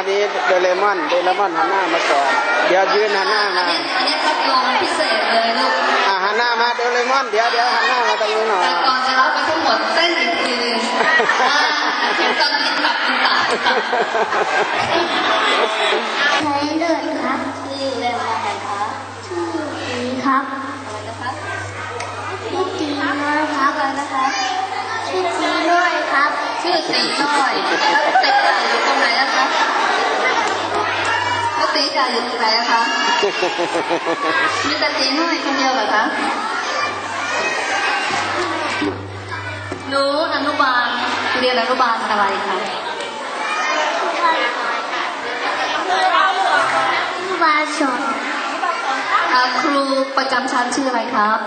โดเรมอนโดเรมอนหันหน้ามาก่อนเดี๋ยวยืนหันหน้ามาอันนี้อันนี้ทดลองพิเศษเลยลูกอะหันหน้ามาโดเรมอนเดี๋ยวเดี๋ยวหันหน้ามาตรงนี้หน่อยแต่ก่อนจะรับไปทั้งหมดเต้นอีกทีหนึงอ่าถึงตอนกินตับกินตับกินตับใช้เลือดครับชื่อเล่นว่าอะไรคะชื่อสีครับอะไรนะคะชื่อตีน้อยครับอะไรนะคะชื่อตีน้อยครับ ชื่อตีน้อยแล้วตีจ่าอยู่ตรงไหนนะคะแล้วตีจ่าอยู่ตรงไหนนะคะมีแต่ตีน้อยคนเดียวเหรอคะหนูอนุบาลเรียนอนุบาลอะไรคะวาสอนอ่าครูประจำชั้นชื่ออะไรครับ